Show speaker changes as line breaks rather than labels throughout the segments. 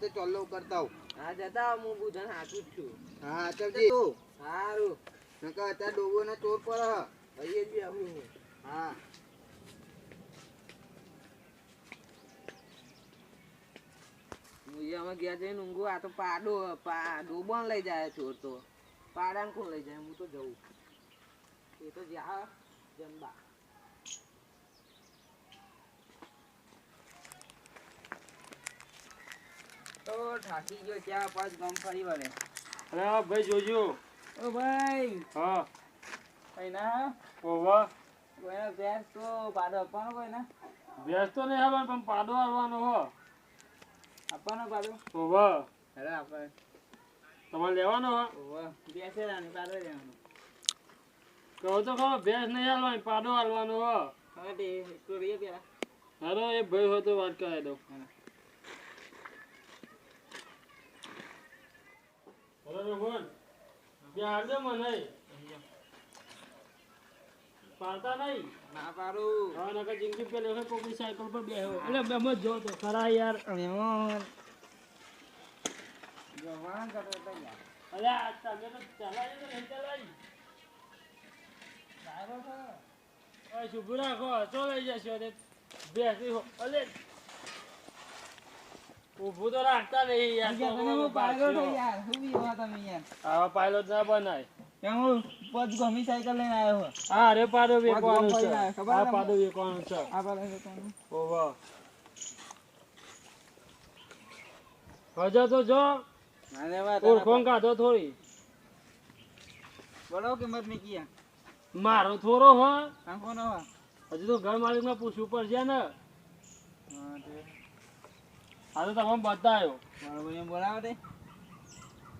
તો ચોલ્લો કરતા આવું
હા જતા આવો, હું બુધન હાચું જ છું.
હા ચલજી. તો
સારું.
નકર અત્યારે ડોબો ને ચોર પર હ.
અહીંયા જ બી આવું હું.
હા
મુજે અમે ગયા જઈને ઊંઘું આ તો પાડો પા ડોબણ લઈ જાય ચોર તો. પાડાને કોણ લઈ જાય? હું તો જઉં. એ તો જ્યાં જમવા. તો થાકી ગયો ત્યાં પાછ ગામ ફરી વળે.
અરે ભાઈ જોજો.
ઓ ભાઈ.
હા.
ભાઈ ના
ઓવા
કોઈના ભેંસ તો પાડો આપવાનો કોઈ ના?
ભેંસ તો નહીં આવવાનો પણ પાડો આવવાનો હો.
આપવાનો પાડો.
ઓવા
અરે આપણે
તમારે લેવાનો હો?
ઓવા બેસે રાની પાડો લેવાનો
કહો તો કહો ભેંસ નહીં હાલવાની પાડો હાલવાનો હો.
હા તે સ્ટોરી પેલા.
અરે એ ભાઈ હોય તો વાત કરાવી દઉં. અરે રોહન ત્યાં આવજો મને. પાડતા નહીં?
ના પાડું.
હા નકર જિંદગી પેલી વખત કોકની સાયકલ પર બેહો. એટલે બેમ જ જો તો ખરા યાર.
મહેમાન જવાન યાર
અરે તમે તો ચલાવી તો નહીં ચલાવી.
છે.
ઓય શુભ રાખો ચો લઈ જશો તે બેસી હો. અલે. ઊભું તો રાખતા નહીં યાર આવા પાયલોટ ના બનાય.
કેમ પદ ગમી સાયકલ લઈને આવ્યો હા
અરે પાડો વેકવાનો છે.
પડી જાય, ખબર
આ પાડો વેકવાનો છે.
આ પાડો કોણ
ઓવા હજો તો જો.
ના લેવા
ઓળખોન કાઢો થોડી.
બોલો કિંમતની કિયા?
મારો થોડો હો. હજુ તો ઘર માલિક ને પૂછવું પડશે ને. આ તો તમે બતાવ્યો
બરોબર ભાઈ બોલાવો તે.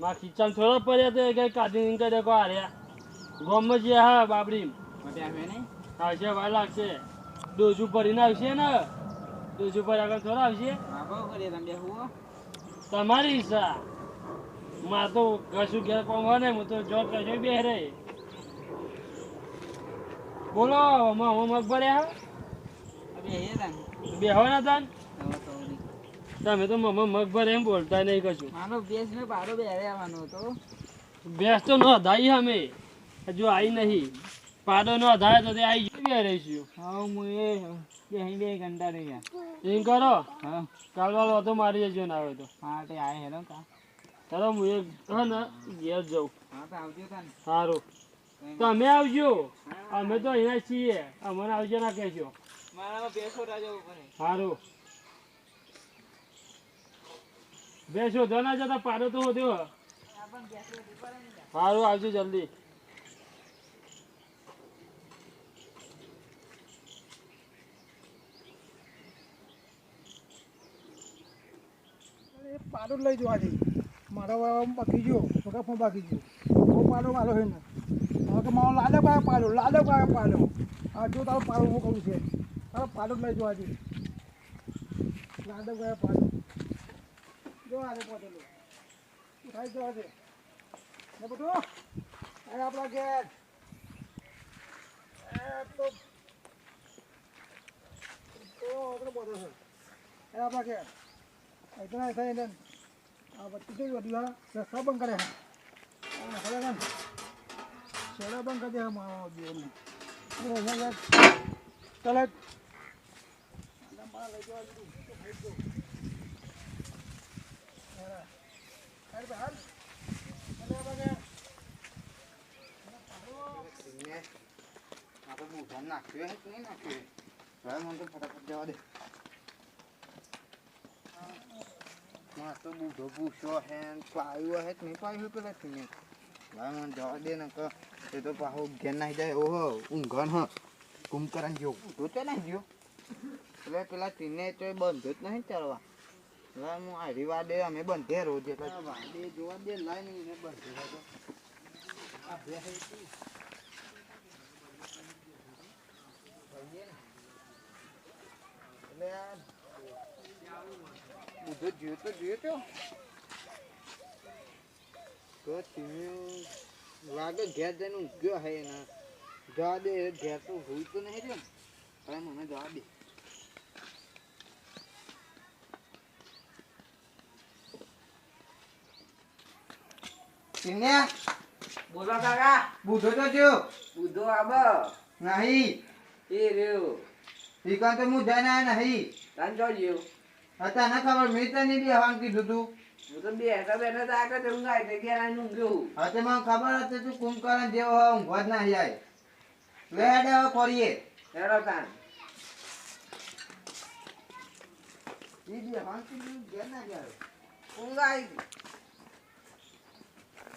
મારા ખીચામાં થોડા પડ્યા તો કઈ કાઢી કરે કો હાર્યા ગોમમાં છે હા બાબરી
હા
છે વાર લાગશે. ડોજું ભરીને આવશે ને. ડોજું ભરી આગળ થોડા આવશે.
હા હો
તમારી ઈચ્છા. માર તો કશું ઘેર કોમ હોય ને હું તો જોબ કશું બે રે બોલો હમણાં હું મગ ભર્યા?
હવે એ તાન?
બેહો ના તાન. તમે તો મમ્મા મગભર એમ બોલતા નહીં કશું.
મારો બેસ ને પાડો બેરે આવવાનો હતો
બેસ તો નો ધાઈ અમે. હજુ આવી નહીં. પાડો નો ધાય તો તે આવી ગઈ બે રહીશું.
હા હું એ બે અહીં બે ઘંટા રહી ગયા.
એમ કરો?
હા.
કાલ તો મારી જજો ના આવે તો.
હા તે આય હેરો કા.
ચાલો હું એ હા ને ઘેર જાઉં.
હા તો આવજો તાન.
સારું તમે આવજો. અમે તો અહીંયા છીએ. અમને આવજો ના કહેજો
મારામાં બેસો રાજા ઉપર
સારું બેસો તો ના જતા, પાડો તો હોદ્યો સારું આવજો જલ્દી.
પાડો લઈ જવા છે મારો બાકી ગયો છોકરા પણ બાકી ગયો. બહુ પાડો મારો હોય ને? હવે કે મારો લાડો કયો પાડો લાડો કયો પાડો. હા જો તારો પાડો હું કહું છે. તારો પાડો લઈ જવા છે લાડો કયો પાડો. હાલે પહોંચેલું ઉઠાવી જવા દે. ને બધું? અરે આપણા ઘેર. આપણા ઘેર. એટલા થઈને આ વચ્ચે બદલા રસ્તા બંધ કરે છે. છેડા બંધ કરી દે મારો દેવને તલત લઈ
જવા દીધું. નાખ્યો કે નહીં નાખ્યો હવે મને તો ફટાફટ જવા દે માં તો બુધો પૂછ્યો હે ને હે નહીં પાયું પેલા થી હવે મને જવા દે ને કે એ તો પાછો ઘેર નાખી જાય. ઓહો ઊંઘણ હ. કુંભકરણ જેવો. તો ના ગયો એટલે પેલા તીને તો બંધો જ નહીં ચાલવા. હવે હું હારી વાડે અમે બંધે રોજ એટલે વાડે જોવા દે લાઈને એને બંધે હતો આ બે હતી એટલે આ બુધો જોયો તો જોયો તો તો તમે લાગે ઘેર જઈને ઊંઘ્યો હે એના જવા દે એ ઘેર તો હોય તો નહીં રહ્યો ને હવે મને જવા દે સિન્યા
બોલો કાકા.
બુધો તો જો.
બુધો આબ.
નહીં.
એ રહ્યો.
ઈકન તો હું જાના નહીં.
તાન જો જ્યો
હતા ના ખબર મેં તને બી હવાનું કીધું તું.
હું તો બેઠા બેઠા તો આગળ તો ઊંઘાય તો ગયા આવીને ઊંઘ્યો
હવે મને ખબર હતી તું કુંભકરણ જેવો હોય ઊંઘવા જ ના જાય હવે કરીએ
હેડો તાન
ઈ બી કીધું ઘેર ના જાય
ઊંઘાય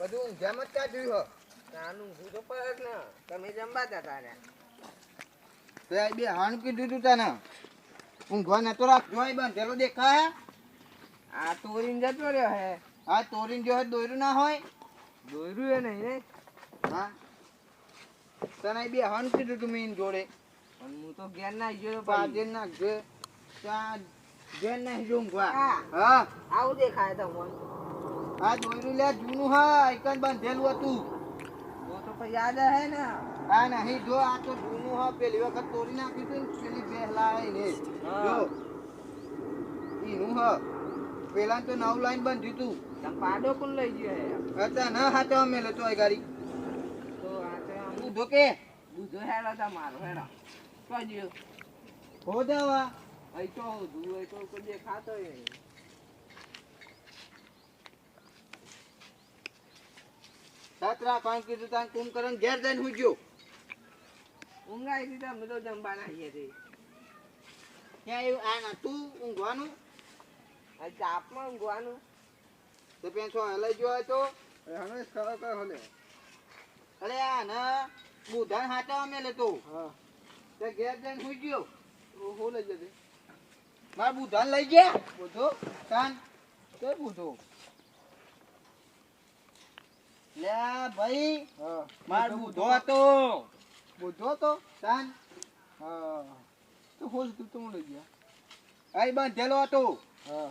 બધું જેમ જ ક્યાં જોયું
નાનું ઊંઘું તો પડે ને તમે જમવા જતા રહ્યા.
તે આ બે હાણ કીધું તું તને. ઊંઘવા નતો રાખજો અહીં બંધેલો દેખાય.
આ તોરીન જતો રહ્યો હે.
આ તોરીને જો દોર્યું ના હોય.
દોર્યું એ નહીં ને
હા. તને બે હાણ કીધું તું મેં જોડે.
પણ હું તો ઘેર ના ગયો
પાજે નાખજે ત્યાં ગેર ના ઊંઘવા.
હા આવું દેખાય તમને
આ દોર્યું લે જૂનું હા એકન બંધેલું હતું.
તો તો પછી યાદ હે ને.
આ નહીં જો આ તો જૂનું હા પેલી વખત તોડી નાખ્યું હતું ને પેલી પહેલા આઈને જો ઈનું હા પેલા તો નવ લાઈન બંધ્યું તું.
તમે પાડો કોણ લઈ ગયો હે?
હતા ના હાચવા અમે તો આ ગાડી.
તો આ તો
તું ધોકે?
બુધો હેડો મારો હેડો. તો જ્યો
હો દેવા.
અહીં તો હોય તો દેખાતો નહીં.
સાત રાખવાનું કીધું કુમ કુંભકરણ ઘેર જઈને હુંજ્યો
ઊંઘાઈ દીધા મતો જમવાના જમવા નાહીએ ત્યાં
ક્યાં એવું? આ ના તું ઊંઘવાનું?
આ ચાપમાં ઊંઘવાનું.
તો પેસો હલાઈ ગયો હોય હલે. અરે આ ના બુધાન અમે મેલે તો તે ઘેર જઈને ગયો.
હું લઈ જશે
મારા બુધાન લઈ ગયા? બુધો. કાન તે બુધો? લે ભાઈ માર બુધો હતો. બુધો હતો કાન
તો હોશ તું તો લઈ ગયા?
અહીં બાંધેલો હતો.
હા.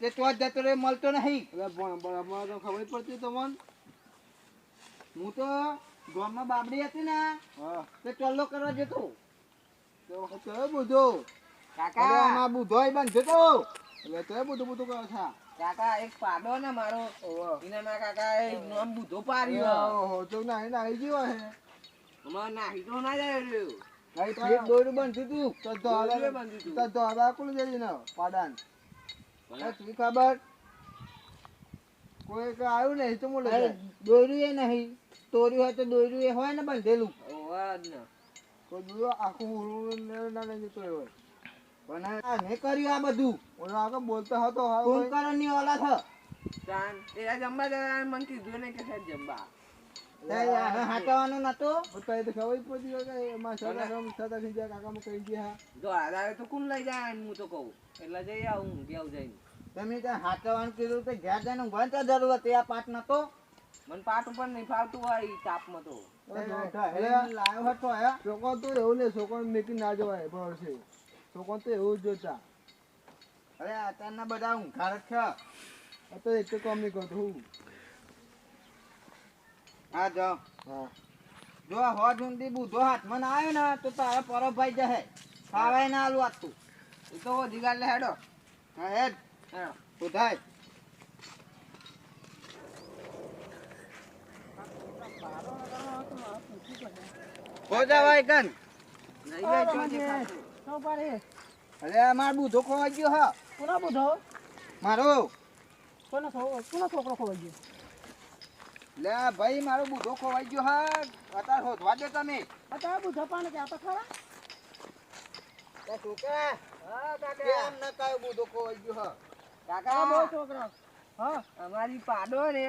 તે તો જતો રે મળતો નહીં.
બરાબર તો ખબર પડતી તમને?
હું તો ગામમાં બાબડી હતી ને
હા.
તે ટોલ્લો કરવા જતો.
તો કયો બુધો.
કાકા.
બુધો અહીં બાંધ્યો તો.
એટલે તે બધું બધું કરો છો.
કાકા એક પાડો ને મારો. એના કાકા એ નામ બુધો પાડ્યો.
ઓહો તો ના ના ગયો હે.
હમણાં નાહી તો ના જાય રહ્યો.
અહીં ફેર દોરું બાંધ્યું તું.
તો તો
દોરીએ
હાલે
તો.
તો હાલે કુલ જઈ ને પાડાન.
તું ખબર?
કોઈ કે આવ્યું નહીં તો મોલે
દોર્યું એ નહીં. તોર્યું હોય તો દોર્યું એ હોય ને બાંધેલું.
ઓવા ને.
કોઈ બીજો આખું ના લઈ જતો હોય.
પણ મેં કર્યું આ બધું.
ઓલો આગળ બોલતો હતો હા
ની ઓલા થ.
તાન એરા જમવા જતા મને કીધું ને કે સાહેબ જમવા
તે આને હાચવાનું નતો.
તો ખબર પડી ગયો એમાં સદા રમ સદા થઈ ગયા કાકામાં કહી ગયા.
જો આધારે તો કોણ લઈ જાય હું તો કહું. એટલે જઈ આવું હું જઈને.
તમે ત્યાં કીધું તો ઘેર જઈને ઊંઘવાની તો જરૂર હતી આ પાટ નતો.
મને પાટ ઉપર નહીં ફાવતું હોય તાપ તાપમાં તો.
લાવ્યો હતો
છોકરો તો એવું ને છોકરો મેકી ના જવાય છે છોકરો તો એવું જ જોતા.
અરે અત્યારના બધા ઊંઘાર જ છે
અત્યારે એક તો કામ નહીં કરતો હું?
હા જો.
હા.
જો હોજ ઊંધી બુધો હાથમાં ના આવ્યો ને તો તારા પરબ ભાઈ જશે ખાવાય ના આલું આતું
એ તો વધી લે હેડો.
હા હેડ.
હેડો
ઉધાય. હો જવાય કન
નહીં જાય તો દેખાતું.
અરે માર બુધો ખોવાઈ ગયો હા.
કોના બુધો?
મારો.
કોનો કોનો છોકરો ખોવાઈ ગયો?
લે ભાઈ મારો બુધો ખોવાઈ ગયો હા. અત્યારે શોધવા દે તમે.
અત્યારે બુધો પાને કે તો ખરા?
છોકરા.
હા કાકા.
કેમ ન કાયો બુધો ખોવાઈ ગયો હા?
કાકા.
છોકરા. હા.
અમારી પાડો ને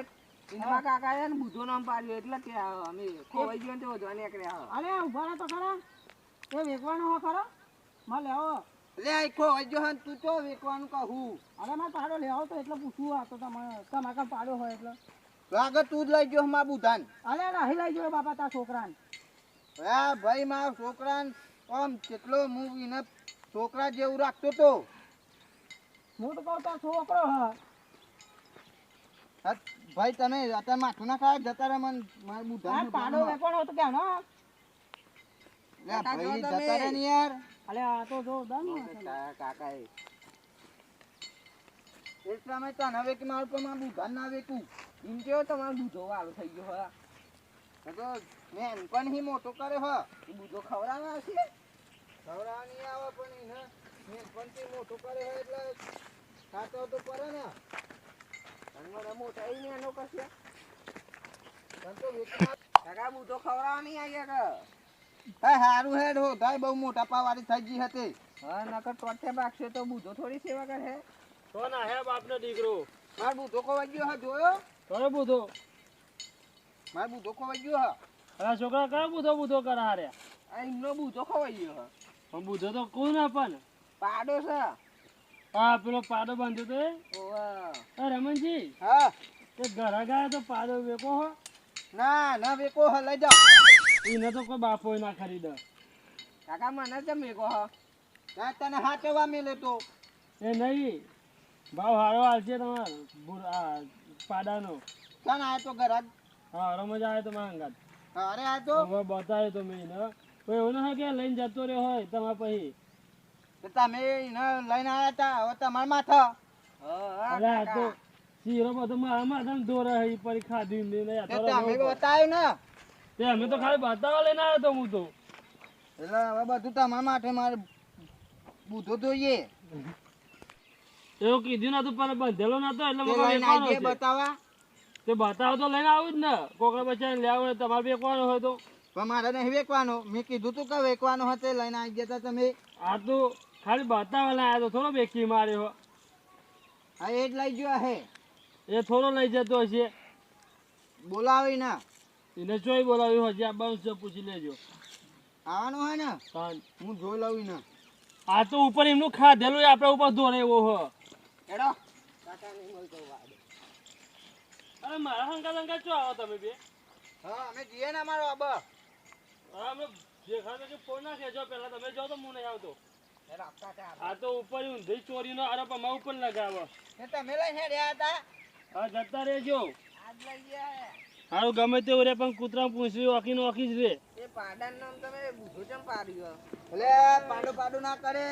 એમાં કાકા એ બુધો નામ પાડ્યો એટલે કે અમે ખોવાઈ ગયો ને તે વધવા નીકળ્યા
અરે ઊભા તો ખરા. એ વેકવાનો હો ખરા? માં લેવો.
લે આ ખોવાઈ ગયો તું તો વેચવાનું કહું.
અરે મારે પાડો લેવો તો એટલે પૂછવું આ તો તમારે તમારે કાં પાડો હોય એટલે.
આગળ તું જ લઈ ગયો મારા બુધાન.
અરે રાહી લઈ ગયો બાપા તાર છોકરાને.
હા ભાઈ મારા છોકરાને આમ કેટલો હું એને છોકરા જેવું રાખતો તો.
હું તો કહું છોકરો હા.
ભાઈ તમે અત્યારે માથું ના ખાવા જતા રહે મને મારા બુધાન
પાડો વેચવાનો હોય તો
લે ભાઈ જતા રહે ને યાર.
અલે આ તો જો દમ
કાકા એ
એટલે અમે હવે કે મારું પણ મારું બુધાન ના વેકું
એમ કેવો તમારો બુધો વાળો થઈ ગયો હા
તો મેન પણ હી મોટો કરે હ.
એ બુધો ખવડાવવા હશે
ખવડાવવા નહીં આવે પણ એને. મેં પણ તે મોટો કરે હે એટલે ખાતો તો પડે ને.
અને મને મોટા એ ને એનો કશે
તો
કાકા બુધો ખવડાવવા નહીં આવ્યા કે?
હા હારું હેડ હો થાય બહુ મોટા પાવાળી થઈ ગઈ હતી.
હા નકર ટોટે ભાગશે તો બુધો થોડી સેવા કરે.
તો ના હે બાપનો દીકરો.
માર બુધો ખવાઈ ગયો હા જોયો?
તો બુધો?
માર બુધો ખવાઈ ગયો હા.
અરે છોકરા કયો બુધો બુધો કરે હારે?
આ એમનો બુધો ખવાઈ ગયો હા.
પણ બુધો તો ના પણ?
પાડો છે.
હા પેલો પાડો બાંધ્યો તો
ઓવા.
રમણજી
હા.
તે ઘરે ગયા તો પાડો વેકો હો.
ના ના વેકો હ લઈ જાઓ.
એને તો કોઈ બાપો ના ખરીદે.
કાકા મને જમી મેકો હ
તને હાચવા મેલે તો.
એ નહીં. ભાવ હારો હાલશે તમારો બુર- પાડાનો.
ચાલ આયો તો ઘર
હા હારો મજા આવે તમારા અંગાત
અરે આ તો?
હવે બતાવે તો મેં એને. કોઈ એવું ના કે લઈને જતો રહ્યો હોય તમારા પછી.
તો તમે એને લઈને આયા તા હવે તમારા માથા.
હા,
અરે આ તો. શીરો બધો મારા માથા દોરે છે, પરી ખાધી ને લઈ
તે
જતો
તમે બતાવ્યું ને.
તે અમે તો ખાલી બતાવવા લઈને આવ્યો તો હું તો.
એટલે હવે બધું તમારા માટે મારે બુધો જોઈએ.
એવું કીધું નતું પણ બંધેલો નતો એટલે
તે
મને.
બતાવવા.
તે બતાવો તો લઈને આવું જ ને. કોકડા બચ્ચા લેવા હોય તમારે વેકવાનો હોય તો.
પણ મારે નહીં વેકવાનો. મેં કીધું તું કે વેકવાનો હતો લઈને આવી ગયા તા તમે.
આ તો ખાલી બતાવવા લઈને આવ્યો તો થોડો વેકી માર્યો
હા. એ જ લઈ ગયો હે.
એ થોડો લઈ જતો હશે.
બોલાવી ના
એને જોઈ બોલાવ્યું હજી આ બાઉન્સ પૂછી લેજો.
આવવાનું હોય ને. હું. જોઈ લઉં ને
આ તો ઉપર એમનું ખાધેલું આપડે ઉપર ધોરે એવો હ.
કાકા નહીં
અરે મારા હંકા હંકા ચો આવો તમે બે?
હા અમે જઈએ ને અમારો અબા
હા અમે દેખાતો કે ફોન ના ખેંચો પહેલા તમે જાઓ તો હું નહીં આવતો. આ તો ઉપર ઊંધી ચોરીનો આરોપ અમારા ઉપર લગાવો
તમે લઈને હેડ્યા હતા?
હા જતા રહેજો.
આજ લઈ ગયા.
હારું ગમે તેવું રે પણ કૂતરા પૂછ્યું ઓકી નો ઓકી જ રે.
એ પાડાન નામ તમે બુધો ચમ પાડ્યો
એટલે પાડો પાડો ના કરે.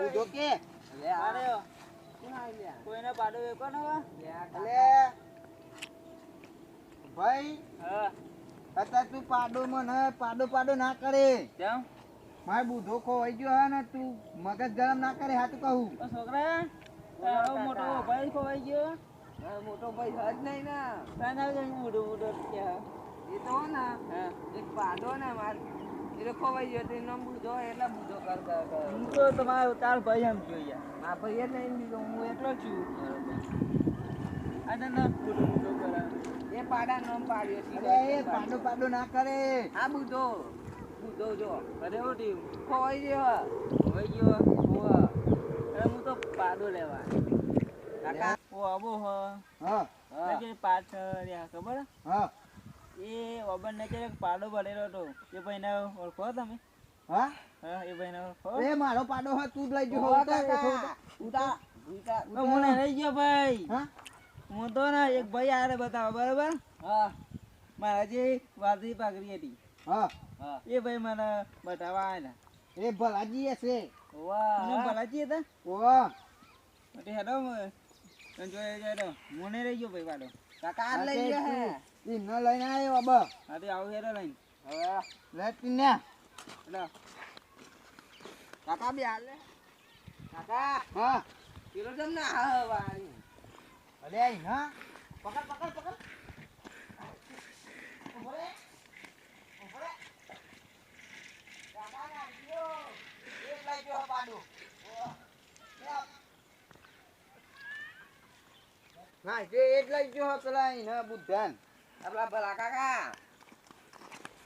બુધો કે?
લે આરે?
કોઈને પાડો
વેકો ન
એટલે ભાઈ
હા.
અત્યારે તું પાડો મને પાડો પાડો ના કરે.
કેમ?
મારે બુધો ખોવાઈ ગયો હે ને તું મગજ ગરમ ના કરે હાથ કહું.
છોકરા
મોટો ભાઈ ખોવાઈ ગયો. મોટો ભાઈ હજ નહીં ને. એ તો હો ને. એક પાડો ને માર. એ તો ખોવાઈ ગયો એનો બુધો એટલે બુધો કરતા કર કર.
તો તમારો તાર ભાઈ એમ જોઈએ
આ ભાઈ એ નહીં બીજો હું એટલો છું.
અને ન ફોટો ફોટો કરા.
એ પાડા નામ પાડ્યો છે.
એ પાડો પાડો ના કરે.
આ બુધો બુધો જો.
અરે ઓટી
ખોવાઈ ગયો.
ગયો હું તો પાડો લેવા.
કાકા.
આવો હ.
હા.
હા.
પાછળ ખબર?
હા.
એ ઓબન ને કે પાડો ભરેલો હતો. એ ભાઈને ઓળખો તમે?
હા?
હા એ ભાઈને ઓળખો
એ મારો પાડો હોય તું જ લઈ ગયો
હોવા
ઉતાર,
કાકા.
ઉતાર.
ઉતાર, ઉતાર,
તો મને
ઉતાર.
ગયો ભાઈ.
હા?
હું તો ને એક ભાઈ આરે બતાવો બરાબર?
હા.
મારા જે વાદળી પાઘડી હતી.
હા.
હા.
એ ભાઈ મને બતાવવા આવ્યા
એ ભલાજી હશે.
વાહ.
ભલાજી હતા?
હેલો
એટલે હેડો જાય મને રહી ગયો ભાઈ પાડો
કાકા આ લઈ ગયા હે.
ન લઈને આવ્યો અબા
હા તો આવું લઈને.
હવે
લેતી ને
હેડો
કાકા બે હાલે કાકા
હા.
પેલો જમ ના હા વાળી
આઈ ના પકડ પકડ પકડ. ઊભો રે. કાકા ના ગયો. એ લઈ ગયો પાડો. ઓહ. લે. ના જે એ જ લઈ પેલા એના બુદ્ધાન.
આપણા ભલા કાકા.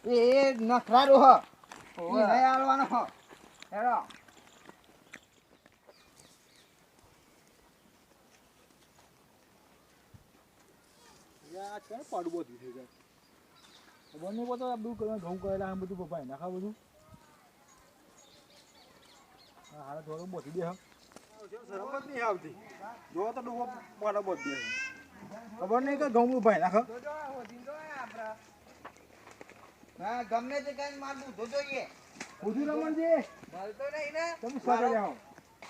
એ એ નખરારો હ. હેરો નહીં આલવાનો હ.
હેડો
બધું થઈ જાય? આ બધું કરવા ઘઉં કરેલા આમ બધું પપ્પાએ નાખા બધું. હા થોડું બોધી દે હા. નહીં આવતી. જો તો ડૂબો પાડો બોધ ખબર નહીં કે ઘઉં ભાઈ નાખ
હા ગમે તે કઈ માર બુધો જોઈએ.
બધું રમણ છે.
મળતો નહીં ને.
તમે સ્વાગત આવો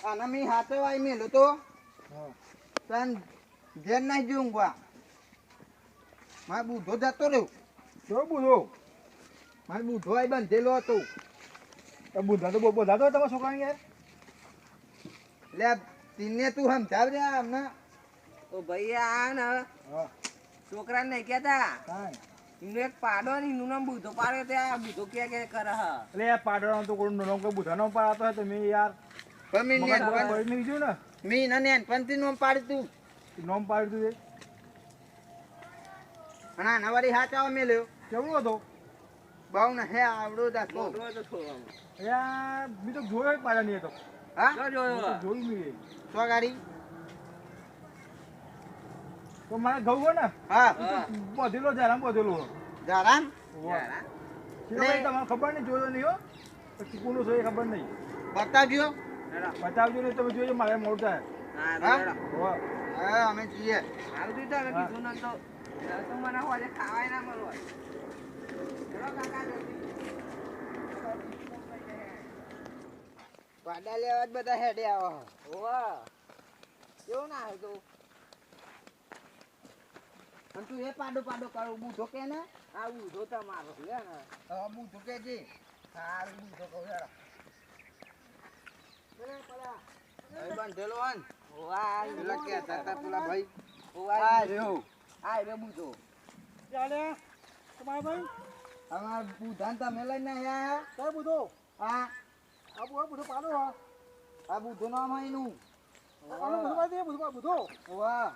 આના મી હાથે મેલો તો. તન ઘેર નહીં જોઉં મારે બુધો જતો રહ્યો.
જો બુધો
મારે બુધો આઈ બંધેલો હતો.
બુધા તો બહુ બધા તો તમારા છોકરાને યાર
લે તીને તું સમજાવજે અમને.
ઓ ભાઈ આ ને
છોકરા
છોકરાને
કેતા
એનું એક પાડો ને એનું નામ બુધો પાડ્યો તે આ બુધો કે કે કરે હા.
એટલે યાર પાડવાનો તો કોઈ નામ કોઈ બુધાનો પાડતો હોય તો મેં યાર
પણ મેં ને
પડી નહીં ગયું ને.
મેં એના નેનપણથી નોમ પાડી તું.
નોમ પાડી
તું વાળી હાથ આવા મેલ્યો.
કેવું હતો?
બહુ ને હે આવડો
મોટો હતો
યાર મેં તો જોયો જ પાડ્યા નહીં હતો
હા?
જોયો
તો
ગાડી?
મારે ઘઉં હોય ને?
હા.
બધેલો જરા
જારામ?
તમારે ખબર નહીં જોયો નહીં હો. પછી કોનું છે ખબર નહીં.
બતાવજો.
બતાવજો નહીં તમે જોજો મારે મોડું થાય.
હા,
અમે છીએ.
સારું કીધું ને તો. મને ખાવાય ના મળવા. કાકા
વાડા લેવા જ બધા હેડે આવો.
ઓવા કેવું ના હતું
અને તું એ પાડો પાડો કરો હું કે ને?
આ ઊંધો મારો લે ને?
હા હું કે છે સારું હું કહું હેડો. ભાઈ પેલા પેલા ભાઈ.
હોવા,
આ રહ્યો.
આ રહ્યો બુધો
ચાલે તમારા ભાઈ?
અમાર બુધાન તા મેલાઈ ના આયા?
કઈ બુધો?
હા.
આ બુધો પાડો હા.
આ બુધો નામ એનું.
આનો બુધો પાડી બુધો બુધો.
વાહ.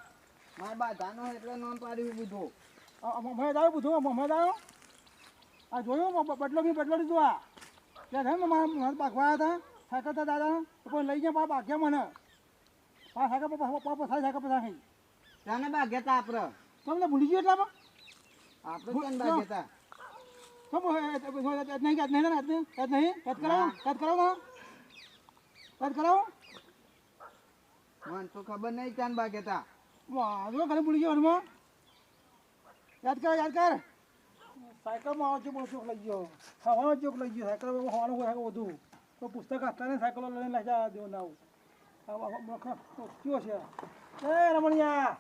મારા બાધાનો એટલે નામ પાડ્યું બુધો.
મેં દાયો બુધો મેં દાયો આ જોયો બદલો બી બદલો દીધો આ. ત્યાં ને મારા મારા બાગવા હતા હતા દાદા. કોઈ લઈ ગયા પા બાગ્યા મને. પા સાયકલ પર પા પસાર સાયકલ પર સાયકલ
તને બાગેતા આપડે?
તમને ભૂલી ગયો એટલામાં?
આપણે કેમ બાગ્યા
તો? એ- એ- એ- એ- નહીં યાદ નહીં ને યાદ નહીં યાદ નહીં યાદ કરાવો
મને તો ખબર નહીં ચાન બા
કેતા જો ઘરે ભૂલી ગયો યાદ કર યાદ કર સાયકલમાં આવો ચોક ચોક લઈ ગયો હવાનો ચોક લઈ ગયો સાયકલ હવાનું હોય બધું તો પુસ્તક આપતા ને સાયકલો લઈને લઈ જા દેવું ના આવું કયો છે એ રમણિયા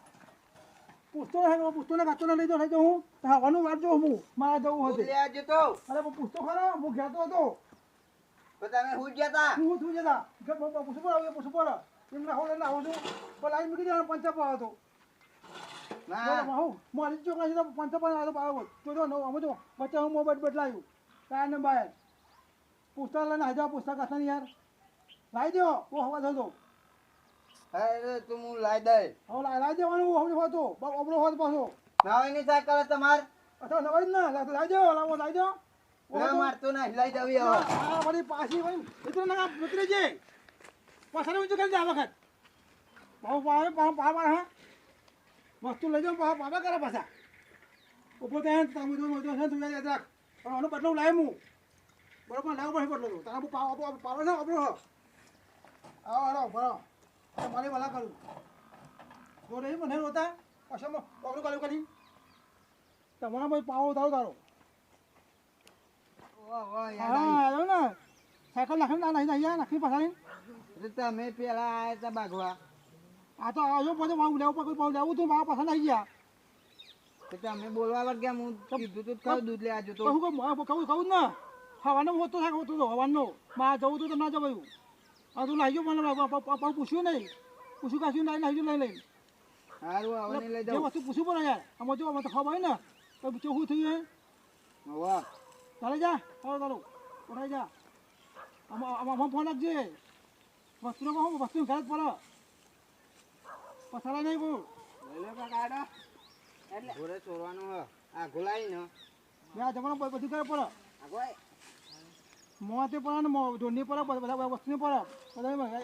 પુસ્તકો સાયકલ પુસ્તકો કાચો લઈ દો લઈ દો હું. હવાનું વાત જો હું મારે જવું
હતું
હતું
લેવા તો.
અરે પુસ્તકો ખરા હું ઘેરતો હતો.
તમે હું ગયા તા
હું શું જતા? પુસ્તકો આવું પુસ્તકો એમને હું લઈને આવું છું. પણ લાઈન મૂકી દેવાનો પંચા હતો
ના.
મારી ચોકડા છે પંચાવન આવ્યો પાડો તો જો અમે તો બચ્ચા હું મોબાઈલ બદલાયું. કાંઈ ને બહાર પુસ્તક લઈને હજાર પુસ્તક હતા યાર. લાવી દો હવા થતો
અરે તું હું લાઈ દે
હું લાઈ લાઈ દેવાનું હવે હતો અબળો હોત પાછો.
નવાની કરે તમાર.
અથવા નવાઈ જ ના લાઈ દેવો લાવો લાઈ દો.
ના મારતો ના હિલાઈ જવી હવે
આ વળી પાછી વળી મિત્રો ના નીકળી જાય પાછળ ઊંચું કરી દે આ વખત. પાવ પાવ પાવ પાવ હા. વસ્તુ લઈ જાઓ પાવ પાવા કરે પાછા. ઉપર ત્યાં તમે જો મોજો છે તું યાદ રાખ. પણ આનો બદલો લાવ હું. બરોબર લાવ પડે બદલો તારા પાવ પાવ પાવ આપણો આવો આવો બરો મારી ભલા કરું જો નહીં મને રોતા? પાછા પગલું કાલું કરી. તમારા ભાઈ પાવો ઉતારો તારો. હા. આવ્યો ને. સાયકલ નાખીને ના નાખી અહીંયા નાખી
એટલે તમે પેલા આયા તા બાગવા.
આ તો આવ્યો પછી મારું લેવું પાઉં લેવું તું મારા પસંદ આવી ગયા.
તમે બોલવા વળગ્યા હું કીધું તું દૂધ લેવા જતો
કહું કહું કહું ને. હવાનો હોતો થાય હોતો હતો હવાનો માં જવું તું તો ના જવાયું. આ તું લાવી ગયો મને પાઉં પૂછ્યું નહીં. પૂછ્યું કાશ્યું નહીં લાવી લઈ લઈ
સારું નહીં લઈ
જે
જાઉં
વસ્તુ પૂછવું પડે યાર આમાં જો આમાં તો ખબર ને તો શું થયું
વાહ.
ચાલે જા ચાલો ચાલો. ઉઠાઈ જા. આમાં આમાં ફોન રાખજે વસ્તુનો કહું વસ્તુ ઘરે જ પડે. પસાડા નહીં બહુ
લઈ લો કાકા. એટલે
ઘોડે ચોરવાનું હ. આ ગોલાઈ ને.
બે આ જમાનો બધું કરે પડે.
આ કોઈ
મોતે પડે ને મો- ઢોરની પડે બધા વસ્તુ વસ્તુની પડે. બધા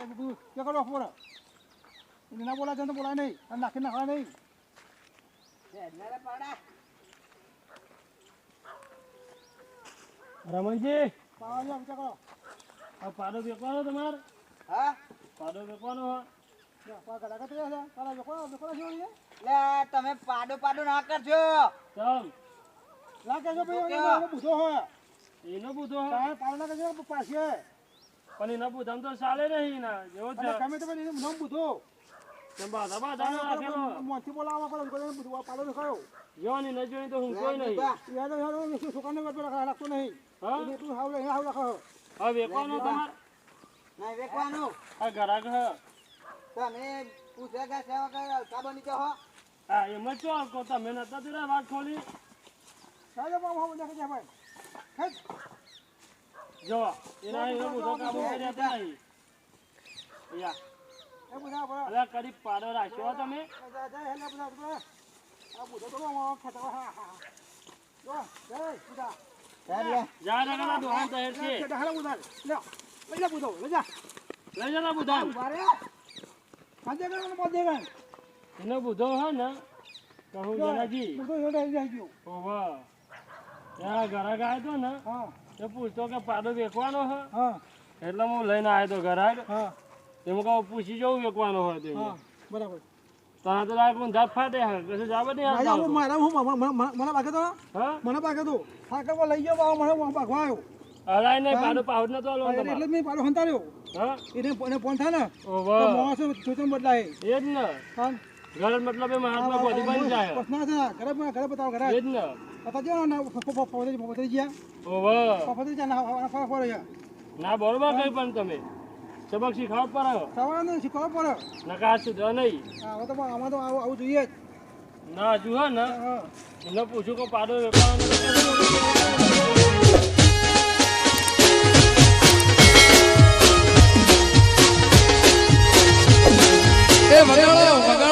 તે કરવા પડે. ના બોલાય છે તો બોલાય નહીં. અને નાખી નાખવા નહીં.
રમણજી.
પાવા જા કરો.
આ પાડો વેચવાનો તમારે?
હા?
પાડો વેચવાનો હો
તમે પાડો પાડો ના કરજો.
ના કરજો ભાઈ બુધો હોય.
એનો બુધો હો.
તારે પાડો ના કે પાછે
પણ એના બુધામ તો ચાલે નહીં ના જેવો છે
અને ગમે તે ભાઈ એનું નામ બુધો
તમે બાધા બાધા ના રાખેલો.
મોંથી બોલાવવા પડે કોઈ બધું આ પાડો દેખાયો.
જો ને ન જોઈ તો હું કોઈ નહીં.
યાર યાર શું છોકરાને વાત રાખા રાખતો નહીં.
હા?
એટલે તું હાવ લઈ હાવ રાખો.
હવે વેકવાનો તમાર?
નહીં વેકવાનું.
આ ઘરાક હ
તમે પૂછ્યા ગયા સેવા કરે હલકા નીચે હો.
હા એમ જ છો. તમે નતા તેરા વાત ખોલી.
સાજો બાબુ હાવ દેખે છે ભાઈ.
જો એના એનો બધો કાબુ કર્યા હતા નહીં યા
એ બધા બરા
અલા કરી પાડો રાખ્યો તમે
હેલા બધા બધા આ બુધો તો મો ખેતા હા હા જો જય બુધા.
જા રગડા દોહાન તહેર
હાલા લે લઈ જા લઈ જા
લઈ જરા બુધાન
બારે આજે કરે બોલ દેગન
એનો બુધો હા ને કહું જનાજી
બધો યો લઈ જાય ગયો
ઓવા ત્યાં આવ્યો તો ને. એ પૂછતો કે પાડો વેકવાનો હે? એટલે હું લઈને આવ્યો તો ઘરાક
હા.
એમ કહું પૂછી જવું વેકવાનો હોય તો
બરાબર.
તો લાગે ધાપ ફાટે હે. કશું જાવ નહીં
મારા હું મને પાકે તો
હા?
મને પાકે તો. સાકર લઈ ગયો મને પાકવા આવ્યો.
હલાય નહીં પાડો પાવડ નતો લો
એટલે મેં પાડો હંતાડ્યો
હા?
એને ફોન થાય ને તો
ઓવા
બદલાય?
એ જ ને. ઘર મતલબ એ મહાત્મા બધી બની જાય
પ્રશ્ન છે ઘરે ઘરે બતાવો ઘરે
એ જ ને.
પતા જો ને પપરી પપરી ગયા પપરી ગયા ના ફરક પડે
ના બરોબર કઈ પણ તમે સબક શીખવાડ પડે
સવારને શીખવા પડે
નકા સુધર નહીં
હા તો આમાં તો આવું આવું જોઈએ જ
ના હે ને
હા
એને પૂછું કે પાડો વેપાર
એ